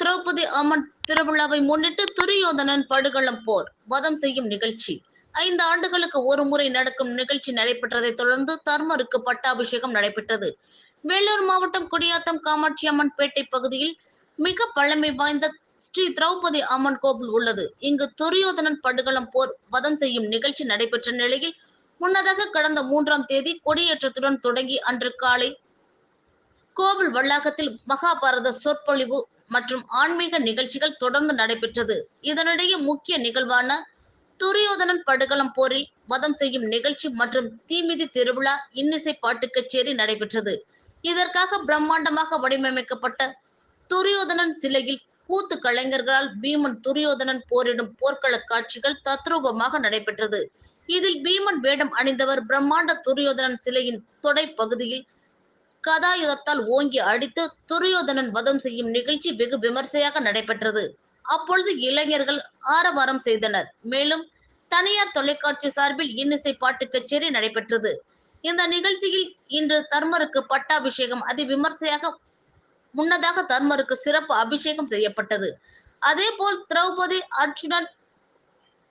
திரௌபதி அம்மன் திருவிழாவை முன்னிட்டு துரியோதனன் படுகளம் போர் வதம் செய்யும் நிகழ்ச்சி. ஐந்து ஆண்டுகளுக்கு ஒரு முறை நடக்கும் நிகழ்ச்சி நடைபெற்றதை தொடர்ந்து தர்மருக்கு பட்டாபிஷேகம் நடைபெற்றது. வேலூர் மாவட்டம் குடியாத்தம் காமாட்சி அம்மன் பேட்டை பகுதியில் மிக பழமை வாய்ந்த ஸ்ரீ திரௌபதி அம்மன் கோவில் உள்ளது. இங்கு துரியோதனன் படுகளம் போர் வதம் செய்யும் நிகழ்ச்சி நடைபெற்ற நிலையில் முன்னதாக கடந்த மூன்றாம் தேதி கொடியேற்றத்துடன் தொடங்கி அன்று காலை கோவில் வளாகத்தில் மகாபாரத சொற்பொழிவு மற்றும் ஆன்மீக நிகழ்ச்சிகள் தொடர்ந்து நடைபெற்றது. இதனிடையே முக்கிய நிகழ்வான துரியோதனன் படுகளம் போரில் வதம் செய்யும் நிகழ்ச்சி மற்றும் தீமிதி திருவிழா இன்னிசை பாட்டு கச்சேரி நடைபெற்றது. இதற்காக பிரம்மாண்டமாக வடிவமைக்கப்பட்ட துரியோதனன் சிலையில் கூத்து கலைஞர்களால் பீமன் துரியோதனன் போரிடும் போர்க்கள காட்சிகள் தத்ரூபமாக நடைபெற்றது. இதில் பீமன் வேடம் அணிந்தவர் பிரம்மாண்ட துரியோதனன் சிலையின் தொடை பகுதியில் கதாயுதத்தால் ஓங்கி அடித்து துரியோதனன் வதம் செய்யும் நிகழ்ச்சி வெகு விமர்சையாக நடைபெற்றது. அப்பொழுது இளைஞர்கள் ஆரவாரம் செய்தனர். மேலும் தனியார் தொலைக்காட்சி சார்பில் இன்னிசை பாட்டு கச்சேரி நடைபெற்றது. இந்த நிகழ்ச்சியில் இன்று தர்மருக்கு பட்டாபிஷேகம் அதி விமர்சையாக முன்னதாக தர்மருக்கு சிறப்பு அபிஷேகம் செய்யப்பட்டது. அதே போல் திரௌபதி அர்ஜுனன்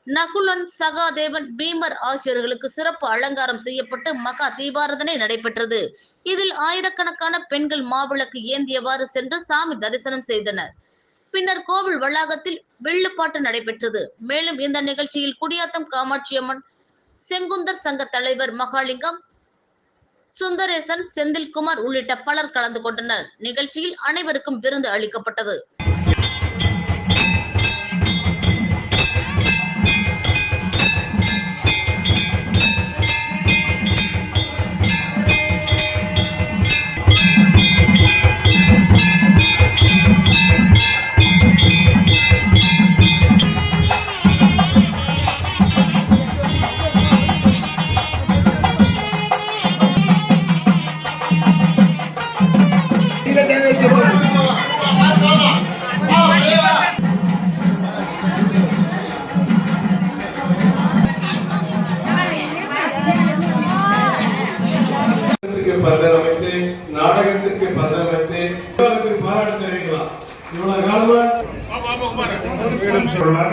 நகுலன் சகாதேவன் பீமர் ஆகியோர்களுக்கு சிறப்பு அலங்காரம் செய்யப்பட்டு மகா தீபாரதனை நடைபெற்றது. இதில் ஆயிரக்கணக்கான பெண்கள் மாவிளக்கு ஏந்தியவாறு சென்று சாமி தரிசனம் செய்தனர். பின்னர் கோவில் வளாகத்தில் வெள்ளுப்பாட்டு நடைபெற்றது. மேலும் இந்த நிகழ்ச்சியில் குடியாத்தம் காமாட்சியம்மன் செங்குந்தர் சங்க தலைவர் மகாலிங்கம் சுந்தரேசன் செந்தில்குமார் உள்ளிட்ட பலர் கலந்து கொண்டனர். நிகழ்ச்சியில் அனைவருக்கும் விருந்து அளிக்கப்பட்டது. நாடகத்திற்கு பந்தல் அமைத்து நாடகத்திற்கு பந்தல் அமைத்து பாராட்டு தெரிவிக்கலாம். இவ்வளவு காலமா?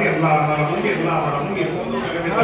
எல்லா நலமும் எல்லா வளமும் எப்போதும் நிறைவேற்ற